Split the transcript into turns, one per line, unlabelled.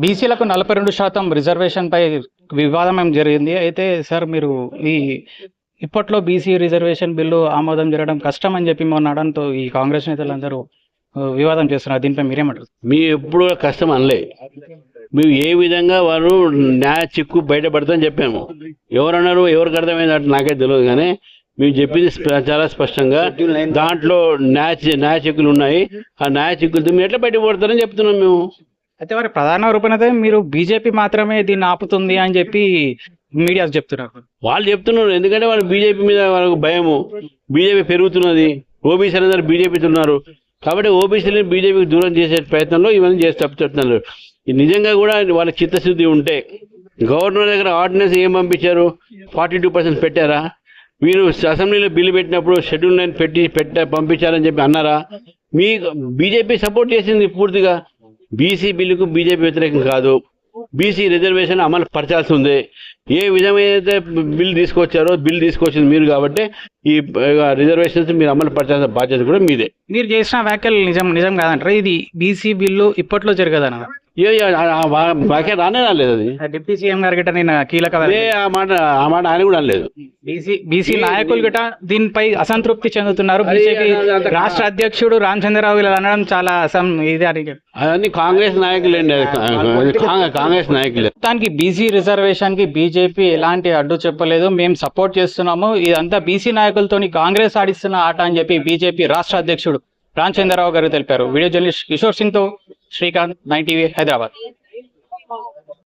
బీసీలకు నలభై రెండు శాతం రిజర్వేషన్ పై వివాదం ఏం జరిగింది? అయితే సార్ మీరు ఈ ఇప్పట్లో బీసీ రిజర్వేషన్ బిల్లు ఆమోదం జరగడం కష్టం అని చెప్పి మొన్న అనడంతో ఈ కాంగ్రెస్ నేతలందరూ అందరూ వివాదం చేస్తున్నారు. దీనిపై మీరేమంటారు?
మీ ఎప్పుడు కష్టం అనలే. మేము ఏ విధంగా వారు న్యాయ చిక్కు బయటపడతామని చెప్పాము. ఎవరన్నారు ఎవరికి అర్థమైంది నాకే తెలియదు కానీ మేము చెప్పింది చాలా స్పష్టంగా దాంట్లో న్యాయ న్యాయ చిక్కులు ఉన్నాయి. ఆ న్యాయ చిక్కులతో మేము ఎట్లా బయటపడతారని చెప్తున్నాం మేము.
అయితే వారి ప్రధాన రూపనైతే మీరు బీజేపీ మాత్రమే దీన్ని ఆపుతుంది అని చెప్పి మీడియా చెప్తున్నారు.
వాళ్ళు చెప్తున్నారు ఎందుకంటే వాళ్ళు బీజేపీ మీద వాళ్ళకు భయము. బీజేపీ పెరుగుతున్నది. ఓబీసీలు అందరూ బీజేపీతో ఉన్నారు కాబట్టి ఓబీసీని బీజేపీకి దూరం చేసే ప్రయత్నంలో ఇవన్నీ చేసి తప్పు చెప్తున్నారు. నిజంగా కూడా వాళ్ళ చిత్తశుద్ధి ఉంటే గవర్నర్ దగ్గర ఆర్డినెన్స్ ఏం పంపించారు? ఫార్టీ టూ పర్సెంట్ పెట్టారా? మీరు అసెంబ్లీలో బిల్లు పెట్టినప్పుడు షెడ్యూల్ నైన్ పెట్టి పెట్ట పంపించారని చెప్పి అన్నారా? మీ బీజేపీ సపోర్ట్ చేసింది పూర్తిగా. బీసీ బిల్లుకు బీజేపీ వ్యతిరేకం కాదు. బీసీ రిజర్వేషన్ అమలు పరచాల్సి ఉంది ఏ విధమైన బిల్ తీసుకొచ్చారో బిల్ తీసుకొచ్చింది మీరు కాబట్టి ఈ రిజర్వేషన్స్ మీరు అమలు పరచాల్సిన బాధ్యత కూడా మీదే.
మీరు చేసిన వ్యాఖ్యలు నిజం నిజం కాదంటారా? ఇది బీసీ బిల్లు ఇప్పట్లో జరగదన్న
ఏ రానే రాలేదు అది.
డిప్యూటీ సీఎం గారి గిట్ట నేను కీలక
ఆ మాట ఆ మాట ఆయన కూడా అనలేదు.
బీసీ బీసీ నాయకులు గిట దీనిపై అసంతృప్తి చెందుతున్నారు. బీజేపీ రాష్ట్ర అధ్యక్షుడు రామచంద్రరావు ఇలా అనడం చాలా అసం ఇది అని
అవన్నీ కాంగ్రెస్ అది కాంగ్రెస్ నాయకులే.
మొత్తానికి బీసీ రిజర్వేషన్కి బీజేపీ ఎలాంటి అడ్డు చెప్పలేదు. మేము సపోర్ట్ చేస్తున్నాము. ఇదంతా బీసీ నాయకులతోని కాంగ్రెస్ ఆడిస్తున్న ఆట అని చెప్పి బీజేపీ రాష్ట్ర అధ్యక్షుడు రామచంద్రరావు గారు తెలిపారు. Video journalist Kishore Singh Srikanth nine TV Hyderabad.